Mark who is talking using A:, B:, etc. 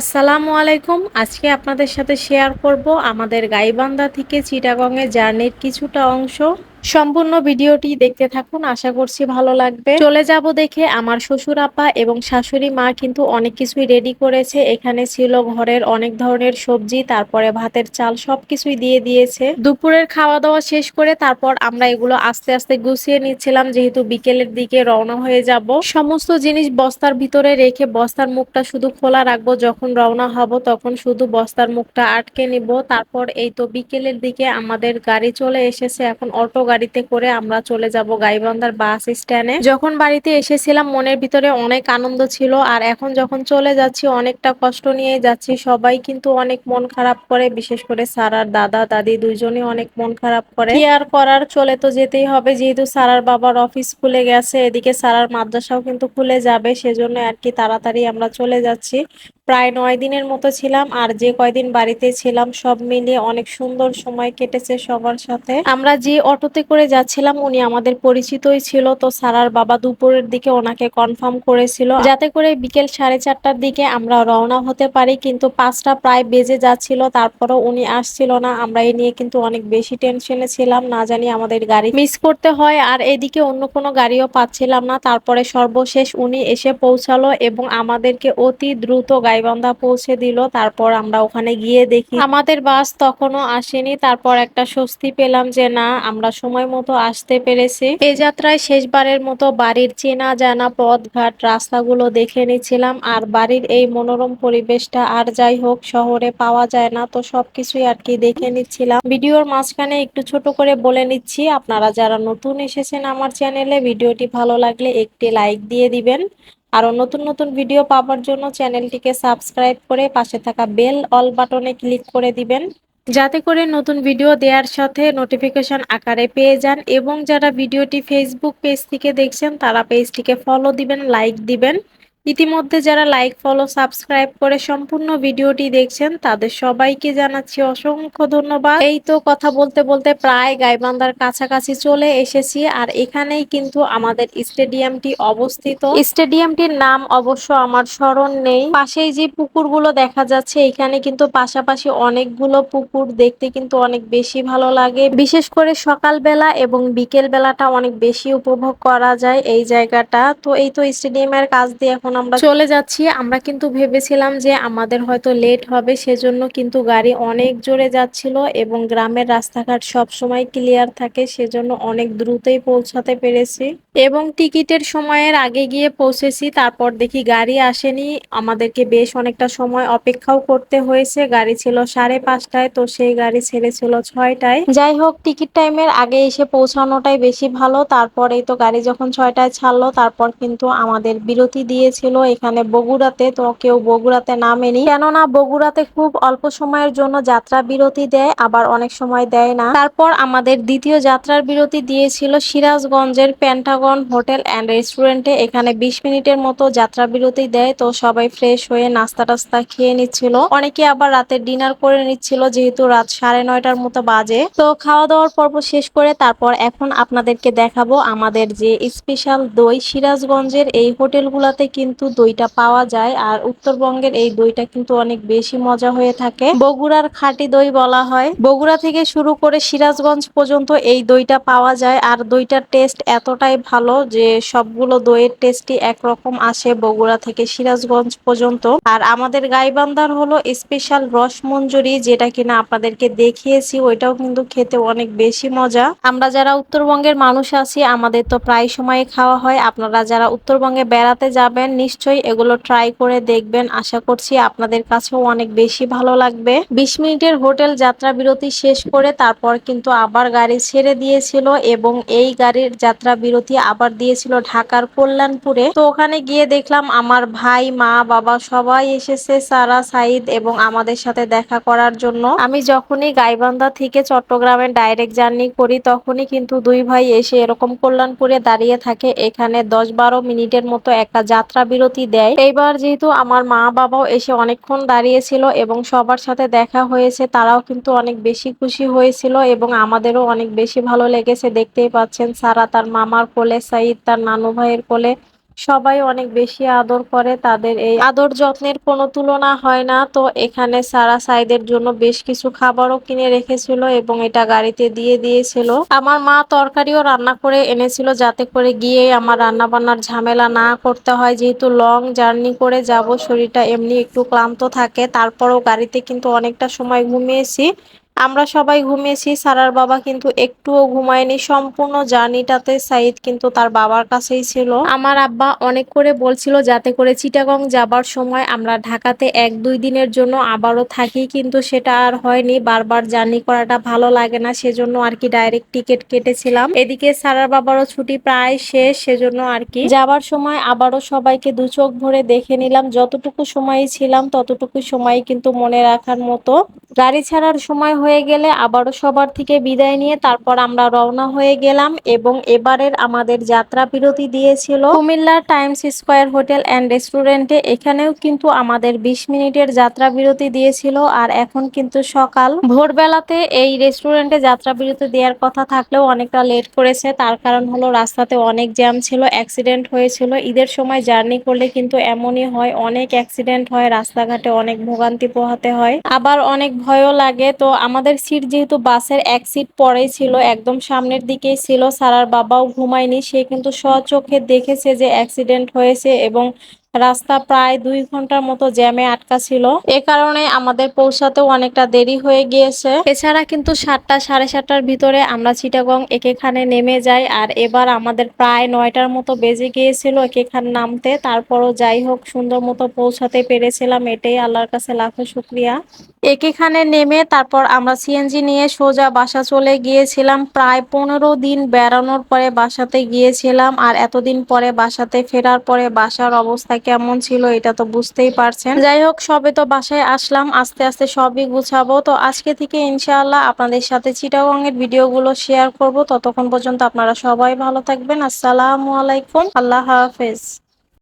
A: আসসালামু আলাইকুম। আজকে আপনাদের সাথে শেয়ার করব আমাদের গাইবান্ধা থেকে চিটাগংয়ের জার্নির কিছুটা অংশ। সম্পূর্ণ ভিডিওটি দেখতে থাকুন, আশা করছি ভালো লাগবে। চলে যাব দেখে আমার শ্বশুর আপা এবং শাশুড়ি মা কিন্তু অনেক কিছুই রেডি করেছে। এখানে ছিল ঘরের অনেক ধরনের সবজি, তারপরে ভাতের চাল সবকিছুই দিয়ে দিয়েছে। দুপুরের খাওয়া দাওয়া শেষ করে তারপর আমরা এগুলো আস্তে আস্তে গুছিয়ে নিচ্ছিলাম, যেহেতু বিকেলের দিকে রওনা হয়ে যাব। সমস্ত জিনিস বস্তার ভিতরে রেখে বস্তার মুখটা শুধু খোলা রাখব, যখন রওনা হব তখন শুধু বস্তার মুখটা আটকে নিব। তারপর এই তো বিকেলের দিকে আমাদের গাড়ি চলে এসেছে, এখন অটো গাড়িতে করে আমরা চলে যাব গাইবান্ধার বাস স্ট্যান্ডে। যখন বাড়িতে এসেছিলাম, মনের ভিতরে অনেক আনন্দ ছিল আর এখন যখন চলে যাচ্ছি, অনেকটা কষ্ট নিয়ে যাচ্ছি। সবাই কিন্তু অনেক মন খারাপ করে, বিশেষ করে সারার দাদা, দাদি দুইজনে অনেক মন খারাপ করে। কি আর করার, চলে তো যেতেই হবে। যেহেতু সারার বাবার অফিস খুলে গেছে, এদিকে সারার মাদ্রাসাও কিন্তু খুলে যাবে, সেজন্য আর কি তাড়াতাড়ি আমরা চলে যাচ্ছি। প্রায় নয় দিনের মতো ছিলাম আর যে কয়দিন বাড়িতে ছিলাম সব মিলিয়ে অনেক সুন্দর সময় কেটেছে সবার সাথে। আমরা যে অটোতে করে যাচ্ছিলাম উনি আমাদের পরিচিতই ছিল, তো সারার বাবা দুপুরের দিকে ওনাকে কনফার্ম করেছিল। যাতে করে বিকেল সাড়ে চারটার দিকে আমরা রওনা হতে পারি, কিন্তু পাঁচটা প্রায় বেজে যাচ্ছিল, তারপরও উনি আসছিল না। আমরা এই নিয়ে কিন্তু অনেক বেশি টেনশনে ছিলাম, না জানি আমাদের গাড়ি মিস করতে হয় আর এদিকে অন্য কোনো গাড়িও পাচ্ছিলাম না। তারপরে সর্বশেষ উনি এসে পৌঁছালো এবং আমাদেরকে অতি দ্রুত গাইবান্ধা পৌঁছে দিল। তারপর আমরা ওখানে গিয়ে দেখি আমাদের বাস তখনও আসেনি। তারপর একটা স্বস্তি পেলাম যে না, আমরা সময় মতো আসতে পেরেছি। এই যাত্রায় শেষবারের মতো বাড়ির চেনা জানা পথ ঘাট রাস্তাগুলো দেখে নিচ্ছিলাম আর বাড়ির এই মনোরম পরিবেশটা আর যাই হোক, শহরে পাওয়া যায় না। তো সবকিছুই আর কি দেখে নিচ্ছিলাম। ভিডিওর মাঝখানে একটু ছোট করে বলে নিচ্ছি, আপনারা যারা নতুন এসেছেন আমার চ্যানেলে, ভিডিওটি ভালো লাগলে একটি লাইক দিয়ে দিবেন। আরও নতুন নতুন ভিডিও পাওয়ার জন্য চ্যানেলটিকে সাবস্ক্রাইব করে পাশে থাকা বেল অল বাটনে ক্লিক করে দিবেন। যাতে করে নতুন ভিডিও দেওয়ার সাথে নোটিফিকেশন আকারে পেয়ে যান এবং যারা ভিডিওটি ফেসবুক পেজ থেকে দেখছেন, তারা পেজটিকে ফলো দিবেন লাইক দিবেন। ইতিমধ্যে যারা লাইক ফলো সাবস্ক্রাইব করে সম্পূর্ণ ভিডিওটি দেখছেন, তাদের সবাইকে জানাচ্ছি অসংখ্য ধন্যবাদ। এই তো কথা বলতে বলতে প্রায় গাইবান্ধার কাছাকাছি চলে এসেছি, আর এখানেই কিন্তু আমাদের স্টেডিয়ামটি অবস্থিত। স্টেডিয়ামটির নাম অবশ্য আমার স্মরণ নেই। পাশেই যে পুকুরগুলো দেখা যাচ্ছে, এখানে কিন্তু পাশাপাশি অনেকগুলো পুকুর দেখতে কিন্তু অনেক বেশি ভালো লাগে। বিশেষ করে সকালবেলা এবং বিকেল বেলাটা অনেক বেশি উপভোগ করা যায় এই জায়গাটা। তো এই তো স্টেডিয়ামের কাজ দিয়ে এখন আমরা চলে যাচ্ছি। আমরা কিন্তু ভেবেছিলাম যে আমাদের হয়তো লেট হবে, সেজন্য কিন্তু গাড়ি অনেক জোরে যাচ্ছিল এবং গ্রামের রাস্তাঘাট সব সময় ক্লিয়ার থাকে, সেজন্য অনেক দ্রুতই পৌঁছাতে পেরেছি। এবং টিকিটের সময়ের আগে গিয়ে পৌঁছেছি, তারপর দেখি গাড়ি আসেনি। আমাদেরকে বেশ অনেকটা সময় অপেক্ষাও করতে হয়েছে। গাড়ি ছিল সাড়ে পাঁচটায়, তো সেই গাড়ি ছেড়েছিল ছয়টায়। যাই হোক, টিকিট টাইমের আগে এসে পৌঁছানোটাই বেশি ভালো। তারপরেই তো গাড়ি যখন ছয়টায় ছাড়লো, তারপর কিন্তু আমাদের বিরতি দিয়েছিল এখানে বগুড়াতে, তো কেউ বগুড়াতে নামেনি। কেননা বগুড়াতে খুব অল্প সময়ের জন্য যাত্রা বিরতি দেয়, আবার অনেক সময় দেয় না। তারপর আমাদের দ্বিতীয় যাত্রার বিরতি দিয়েছিল সিরাজগঞ্জের প্যান্টাগন হোটেল অ্যান্ড রেস্টুরেন্টে। এখানে বিশ মিনিটের মতো যাত্রা বিরতি দেয়, তো সবাই ফ্রেশ হয়ে নাস্তা টাস্তা খেয়ে নিচ্ছিল। অনেকে আবার রাতে ডিনার করে নিচ্ছিল, যেহেতু রাত সাড়ে নয়টার মতো বাজে। তো খাওয়া দাওয়ার পর্ব শেষ করে তারপর এখন আপনাদেরকে দেখাবো আমাদের যে স্পেশাল দই সিরাজগঞ্জের এই হোটেলগুলাতে কিন্তু দইটা পাওয়া যায়। আর উত্তরবঙ্গের এই দইটা কিন্তু অনেক বেশি মজা হয়ে থাকে। বগুড়ার খাঁটি দই বলা হয়। বগুড়া থেকে শুরু করে সিরাজগঞ্জ পর্যন্ত এই দইটা পাওয়া যায়। আর দইটার টেস্ট এতটাই ভালো যে সবগুলো দইয়ের টেস্টই একরকম আসে বগুড়া থেকে সিরাজগঞ্জ পর্যন্ত। আর আমাদের গাইবান্ধার হলো স্পেশাল রসমঞ্জুরি যেটা কিনা আপনাদেরকে দেখিয়েছি, ওইটাও কিন্তু খেতে অনেক বেশি মজা। আমরা যারা উত্তরবঙ্গের মানুষ আছি, আমাদের তো প্রায় সময় খাওয়া হয়। আপনারা যারা উত্তরবঙ্গে বেড়াতে যাবেন নিশ্চয়ই এগুলো ট্রাই করে দেখবেন। আশা করছি আপনাদের কাছেও অনেক বেশি ভালো লাগবে। বিশ মিনিটের হোটেল যাত্রা বিরতি শেষ করে তারপর কিন্তু আবার গাড়ি ছেড়ে দিয়েছিল এবং এই গাড়ির যাত্রা বিরতি আবার দিয়েছিল ঢাকার কল্যাণপুরে। তো ওখানে গিয়ে দেখলাম আমার ভাই, মা, বাবা সবাই এসেছে, সারা সাইদ এবং আমাদের সাথে দেখা করার জন্য। আমি যখনই গাইবান্ধা থেকে চট্টগ্রামে ডাইরেক্ট জার্নি করি তখনই কিন্তু দুই ভাই এসে এরকম কল্যাণপুরে দাঁড়িয়ে থাকে। এখানে দশ বারো মিনিটের মতো একটা যাত্রা বিরতি দেয়। এইবার যেহেতু আমার মা বাবাও এসে অনেকক্ষণ দাঁড়িয়েছিল এবং সবার সাথে দেখা হয়েছে, তারাও কিন্তু অনেক বেশি খুশি হয়েছিল এবং আমাদেরও অনেক বেশি ভালো লেগেছে। দেখতেই পাচ্ছেন সারা তার মামার কোলে, সাইদ তার নানু ভাইয়ের কোলে সবাই অনেক বেশি আদর করে, তাদের এই আদর যত্নের কোনো তুলনা হয় না। তো এখানে সারা সাইদের জন্য বেশ কিছু খাবারও কিনে রেখেছিল এবং এটা গাড়িতে দিয়ে দিয়েছিল। আমার মা তরকারিও রান্না করে এনেছিল যাতে করে গিয়ে আমার রান্না বান্নার ঝামেলা না করতে হয়। যেহেতু লং জার্নি করে যাব, শরীরটা এমনি একটু ক্লান্ত থাকে, তারপরও গাড়িতে কিন্তু অনেকটা সময় ঘুমিয়েছি। আমরা সবাই ঘুমিয়েছি, সারার বাবা কিন্তু একটুও ঘুমায়নি। সম্পূর্ণ জার্নিটাতে সাইদ কিন্তু তার বাবার কাছেই ছিল। আমার আব্বা অনেক করে বলছিল যাতে করে চিটাগং যাবার সময় আমরা ঢাকাতে এক দুই দিনের জন্য আবারও থাকি, কিন্তু সেটা আর হয়নি। বারবার জার্নি করাটা ভালো লাগে না, সেজন্য আর কি ডাইরেক্ট টিকিট কেটেছিলাম। এদিকে সারার বাবারও ছুটি প্রায় শেষ, সেজন্য আর কি যাবার সময় আবারও সবাইকে দু চোখ ভরে দেখে নিলাম। যতটুকু সময় ছিলাম ততটুকু সময় কিন্তু মনে রাখার মতো। গাড়ি ছাড়ার সময় হয়ে গেলে আবারও সবার থেকে বিদায় নিয়ে তারপর আমরা রওনা হয়ে গেলাম এবং এবারের আমাদের যাত্রা বিরতি দিয়েছিল Comilla Times Square hotel and রেস্টুরেন্টে। এখানেও কিন্তু আমাদের ২০ মিনিটের যাত্রা বিরতি দিয়েছিল আর এখন কিন্তু সকাল। ভোরবেলাতে এই রেস্টুরেন্টে যাত্রা বিরতি দেওয়ার কথা থাকলেও অনেকটা লেট করেছে। তার কারণ হলো রাস্তাতে অনেক জ্যাম ছিল, অ্যাক্সিডেন্ট হয়েছিল। ঈদের সময় জার্নি করলে কিন্তু এমনই হয়, অনেক অ্যাক্সিডেন্ট হয়, রাস্তাঘাটে অনেক ভোগান্তি পোহাতে হয়। আবার অনেক ভয়ও লাগে। তো আমাদের সিট যেহেতু বাসের এক সিট পরেই ছিল, একদম সামনের দিকেই ছিল। সারার বাবাও ঘুমায়নি, সে কিন্তু স্বচোখে দেখেছে যে অ্যাক্সিডেন্ট হয়েছে এবং রাস্তা প্রায় দুই ঘণ্টার মতো জ্যামে আটকা ছিল। এ কারণে আমাদের পৌঁছাতেও অনেকটা দেরি হয়ে গিয়েছে। এছাড়া কিন্তু সাতটা, সাড়ে সাতটার ভিতরে আমরা চিটাগং একেখানে নেমে যাই আর এবার আমাদের প্রায় নয়টার মতো বেজে গিয়েছিল একেখান নামতে। তারপরও যাই হোক, সুন্দর মতো পৌঁছাতে পেরেছিলাম, এটাই আল্লাহর কাছে লাখো শুক্রিয়া। একেখানে নেমে তারপর আমরা সিএনজি নিয়ে সোজা বাসা চলে গিয়েছিলাম। প্রায় পনেরো দিন বেড়ানোর পরে বাসাতে গিয়েছিলাম আর এতদিন পরে বাসাতে ফেরার পরে বাসার অবস্থা কেমন ছিল এটা তো বুঝতেই পারছেন। যাই হোক, সবে তো বাসায় আসলাম, আস্তে আস্তে সবই গুছাবো। তো আজকে থেকে ইনশাআল্লাহ আপনাদের সাথে চিটাগং এর ভিডিওগুলো শেয়ার করব। ততক্ষণ পর্যন্ত আপনারা সবাই ভালো থাকবেন। আসসালামু আলাইকুম। আল্লাহ হাফেজ।